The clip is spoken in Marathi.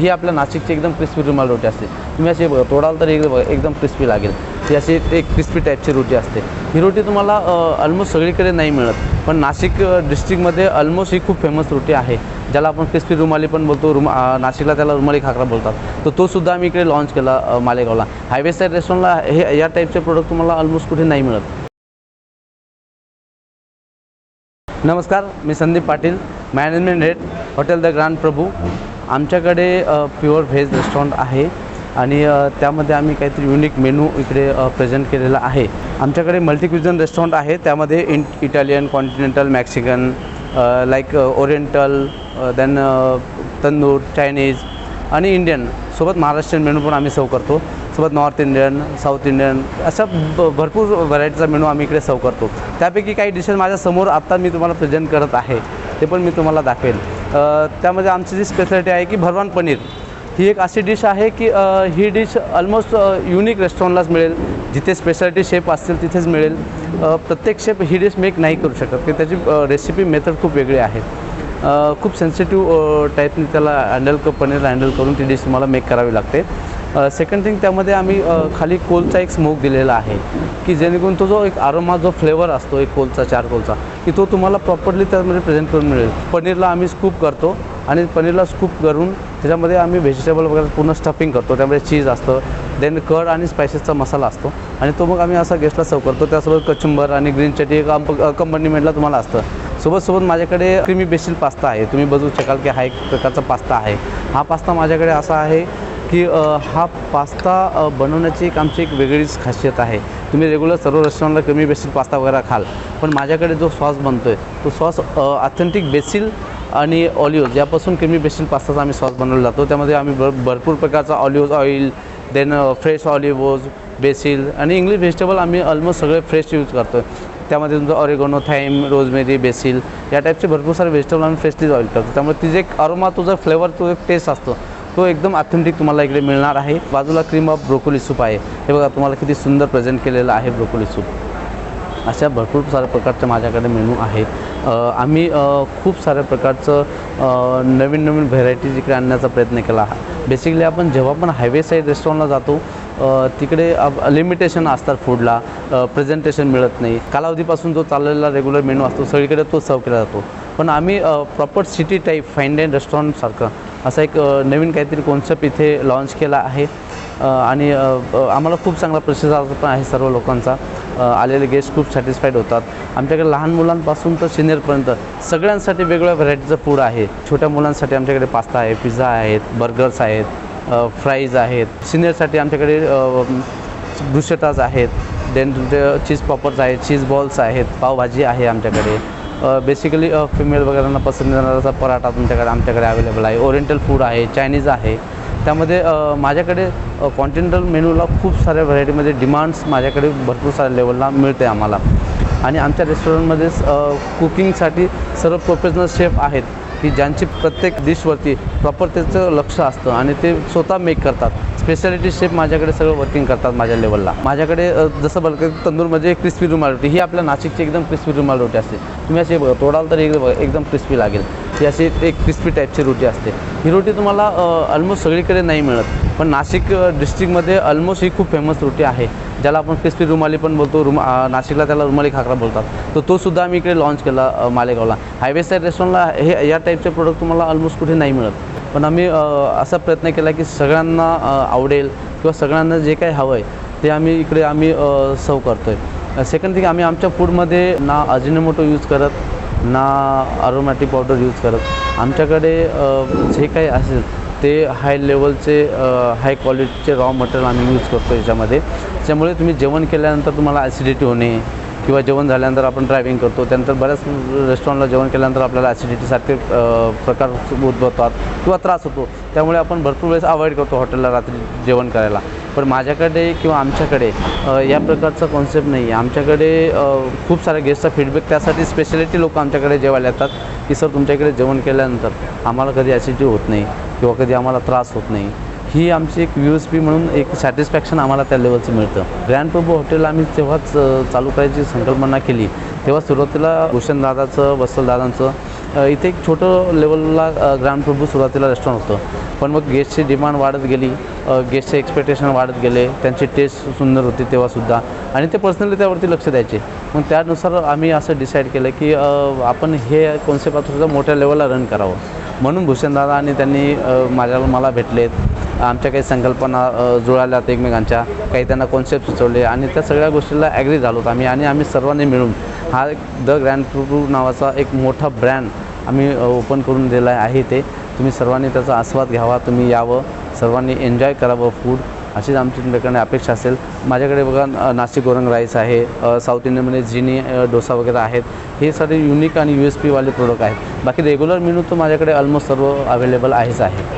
ही आपल्या नाशिकची एकदम क्रिस्पी रुमाल रोटी असते. तुम्ही अशी तोडाल तर एकदम एकदम क्रिस्पी लागेल. ही अशी एक क्रिस्पी टाईपची रोटी असते. ही रोटी तुम्हाला ऑलमोस्ट सगळीकडे नाही मिळत. पण नाशिक डिस्ट्रिक्टमध्ये ऑलमोस्ट ही खूप फेमस रोटी आहे. ज्याला आपण क्रिस्पी रुमाली पण बोलतो. रुमा नाशिकला त्याला रुमाली खाकरा बोलतात. तर तो सुद्धा आम्ही इकडे लॉन्च केला मालेगावला. हायवे साईड रेस्टॉरंटला हे या टाईपचे प्रोडक्ट तुम्हाला ऑलमोस्ट कुठे नाही मिळत. नमस्कार मी Sandeep Patil management head hotel the grand Prabhu आमच्याकडे प्युअर व्हेज रेस्टॉरंट आहे आणि त्यामध्ये आम्ही काहीतरी युनिक मेनू इकडे प्रेझेंट केलेला आहे. आमच्याकडे मल्टीक्युझन रेस्टॉरंट आहे. त्यामध्ये in Italian continental Mexican like oriental then tandoor Chinese आणि इंडियन सोबत महाराष्ट्रीयन मेनू पण आम्ही सर्व करतो. सोबत नॉर्थ इंडियन साऊथ इंडियन अशा ब भरपूर व्हरायटीचा मेनू आम्ही इकडे सर्व करतो. त्यापैकी काही डिशेस माझ्यासमोर आत्ता मी तुम्हाला प्रेझेंट करत आहे. ते पण मी तुम्हाला दाखवेल. त्यामध्ये आमची जी स्पेशालिटी आहे की भरवान पनीर. ही एक अशी डिश आहे की ही डिश ऑलमोस्ट युनिक रेस्टॉरंटलाच मिळेल. जिथे स्पेशालिटी शेप असतील तिथेच मिळेल. प्रत्येक शेप ही डिश मेक नाही करू शकत की त्याची रेसिपी मेथड खूप वेगळी आहे. खूप सेन्सिटिव्ह टाईपने त्याला हँडल क पनीर हँडल करून ती डिश तुम्हाला मेक करावी लागते. सेकंड थिंग त्यामध्ये आम्ही खाली कोलचा एक स्मोक दिलेला आहे की जेणेकरून तो जो एक आरोमा जो फ्लेवर असतो एक कोलचा चार कोलचा की तो तुम्हाला प्रॉपरली त्यामध्ये प्रेझेंट करून मिळेल. पनीरला आम्ही स्कूप करतो आणि पनीरला स्कूप करून त्याच्यामध्ये आम्ही व्हेजिटेबल वगैरे पूर्ण स्टफिंग करतो. त्यामध्ये चीज असतं देन कड आणि स्पायसेसचा मसाला असतो. आणि तो मग आम्ही असा गेस्टला सर्व करतो. त्यासोबत कचुंबर आणि ग्रीन चटणी एक कंपनीमेंटला तुम्हाला असतं. सोबत सोबत माझ्याकडे क्रीमी बेसिल पास्ता आहे. तुम्ही बघू शकाल की हा एक प्रकारचा पास्ता आहे. हा पास्ता माझ्याकडे असा आहे की हा पास्ता बनवण्याची एक आमची एक वेगळीच खासियत आहे. तुम्ही रेग्युलर सर्व रेस्टॉरंटला कमी बेसिल पास्ता वगैरे खाल पण माझ्याकडे जो सॉस बनतो आहे तो सॉस ऑथेंटिक बेसिल आणि ऑलिव्ह यापासून कमी बेसिल पास्ताचा आम्ही सॉस बनवला जातो. त्यामध्ये आम्ही भर भरपूर प्रकारचा olive oil then fresh olive basil आणि इंग्लिश व्हेजिटेबल आम्ही ऑलमोस्ट सगळे फ्रेश यूज करतो त्यामध्ये तुमचं ऑरेगोनो थाईम रोजमेरी बेसिल या टाईपचे भरपूर सारे व्हेजिटेबल आम्ही फ्रेशलीच ऑइल करतो. त्यामुळे तिचे एक अरोमा तुझा फ्लेवर तो एक टेस्ट असतो. तो एकदम ऑथेंटिक तुम्हाला इकडे मिळणार आहे. बाजूला क्रीम ऑफ ब्रोकोली सूप आहे. हे बघा तुम्हाला किती सुंदर प्रेझेंट केलेलं आहे ब्रोकोली सूप अशा भरपूर साऱ्या प्रकारचं माझ्याकडे मेनू आहे. आम्ही खूप साऱ्या प्रकारचं नवीन नवीन व्हेरायटीज इकडे आणण्याचा प्रयत्न केला. बेसिकली आपण जेव्हा पण हायवे साईड रेस्टॉरंटला जातो तिकडे लिमिटेशन असतात फूडला प्रेझेंटेशन मिळत नाही. कालावधीपासून जो चाललेला रेग्युलर मेनू असतो सगळीकडे तो सर्व केला जातो. पण आम्ही proper city type fine and रेस्टॉरंटसारखं असा एक नवीन काहीतरी कॉन्सेप्ट इथे लॉन्च केला आहे. आणि आम्हाला खूप चांगला प्रतिसाद पण आहे सर्व लोकांचा. आलेले गेस्ट खूप सॅटिस्फाईड होतात. आमच्याकडे लहान मुलांपासून तर सिनियरपर्यंत सगळ्यांसाठी वेगवेगळ्या व्हरायटीचं फूड आहे. छोट्या मुलांसाठी आमच्याकडे पास्ता आहे पिझ्झा आहेत बर्गर्स आहेत फ्राईज आहेत. सिनियरसाठी आमच्याकडे ब्रुशेटाज आहेत. देन तुमचे चीज पॉपर्स आहेत चीज बॉल्स आहेत पावभाजी आहे आमच्याकडे. बेसिकली फिमेल वगैरेंना पसंत येणारा पराठा तुमच्याकडे आमच्याकडे अवेलेबल आहे. ओरिएंटल फूड आहे चायनीज आहे. त्यामध्ये माझ्याकडे कॉन्टिनेंटल मेनूला खूप साऱ्या व्हरायटीमध्ये डिमांड्स माझ्याकडे भरपूर साऱ्या लेवलला मिळते आम्हाला. आणि आमच्या रेस्टॉरंटमध्ये कुकिंगसाठी सर्व प्रोफेशनल शेफ आहेत. की ज्यांची प्रत्येक डिशवरती प्रॉपर त्याचं लक्ष असतं आणि ते स्वतः मेक करतात. स्पेशालिटी शेफ माझ्याकडे सगळं वर्किंग करतात माझ्या लेवलला माझ्याकडे जसं बघ तंदूरमध्ये म्हणजे क्रिस्पी रुमाल रोटी. ही आपल्या नाशिकची एकदम क्रिस्पी रुमाल रोटी असते. तुम्ही असे तोडाल तर एकदम एकदम क्रिस्पी लागेल. ही अशी एक क्रिस्पी टाईपची रोटी असते. ही रोटी तुम्हाला ऑलमोस्ट सगळीकडे नाही मिळत. पण नाशिक डिस्ट्रिक्टमध्ये ऑलमोस्ट ही खूप फेमस रोटी आहे. ज्याला आपण क्रिस्पी रुमाली पण बोलतो. रुमा नाशिकला त्याला रुमाली खाकरा बोलतात. तर तो सुद्धा आम्ही इकडे लॉन्च केला मालेगावला. हायवे साईड रेस्टॉरंटला हे या टाईपचे प्रोडक्ट तुम्हाला ऑलमोस्ट कुठे नाही मिळत. पण आम्ही असा प्रयत्न केला की सगळ्यांना आवडेल किंवा सगळ्यांना जे काही हवं आहे ते आम्ही इकडे आम्ही सर्व करतो आहे सेकंड थिंग आम्ही आमच्या फूडमध्ये ना अजिनोमोटो यूज करत ना अरोमॅटिक पावडर यूज करत. आमच्याकडे जे काही असेल ते हाय लेवलचे हाय क्वालिटीचे रॉ मटेरियल आम्ही यूज करतो याच्यामध्ये. त्यामुळे तुम्ही जेवण केल्यानंतर तुम्हाला ॲसिडिटी होणे किंवा जेवण झाल्यानंतर आपण ड्रायव्हिंग करतो. त्यानंतर बऱ्याच रेस्टॉरंटला जेवण केल्यानंतर आपल्याला ॲसिडिटीसारखे प्रकार उद्भवतात किंवा त्रास होतो. त्यामुळे आपण भरपूर वेळेस अवॉइड करतो हॉटेलला रात्री जेवण करायला. पण माझ्याकडे किंवा आमच्याकडे या प्रकारचा कॉन्सेप्ट नाही आहे आमच्याकडे खूप साऱ्या गेस्टचा फीडबॅक त्यासाठी स्पेशालिटी लोक आमच्याकडे जेवायला येतात की सर तुमच्याकडे जेवण केल्यानंतर आम्हाला कधी ॲसिडिटी होत नाही किंवा कधी आम्हाला त्रास होत नाही. ही आमची एक यू एस पी म्हणून एक सॅटिस्फॅक्शन आम्हाला त्या लेवलचं मिळतं. ग्रँड प्रभू हॉटेल आम्ही तेव्हाच चालू करायची संकल्पना केली. तेव्हा सुरुवातीला भूषणदादाचं वत्सलदादांचं इथे एक छोटं लेवलला ग्रामप्रभू सुरुवातीला रेस्टॉरंट होतं. पण मग गेस्टची डिमांड वाढत गेली. गेस्टचे एक्सपेक्टेशन वाढत गेले. त्यांची टेस्ट सुंदर होती तेव्हासुद्धा आणि ते पर्सनली त्यावरती लक्ष द्यायचे. मग त्यानुसार आम्ही असं डिसाईड केलं की आपण हे कॉन्सेप्टसुद्धा मोठ्या लेवलला रन करावं. म्हणून भूषणदादा आणि त्यांनी माझ्या मला भेटलेत. आमच्या काही संकल्पना जुळाल्यात एकमेकांच्या. काही त्यांना कॉन्सेप्ट सुचवले. आणि त्या सगळ्या गोष्टीला ॲग्री झालो आम्ही. आणि आम्ही सर्वांनी मिळून हा एक द ग्रँड प्रभू नावाचा एक मोठा ब्रँड आम्ही ओपन करून दिला आहे ते. तुम्ही सर्वांनी त्याचा आस्वाद घ्यावा तुम्ही यावं सर्वांनी एन्जॉय करावं फूड अशीच आमची तुमच्याकडे अपेक्षा असेल. माझ्याकडे बघा नाशिक गोरंग राईस आहे साऊथ इंडियनमध्ये जिनी डोसा वगैरे आहेत. हे सारे युनिक आणि यू एस पीवाले प्रोडक्ट आहेत. बाकी रेग्युलर मेनू तर माझ्याकडे ऑलमोस्ट सर्व अवेलेबल आहेच आहे.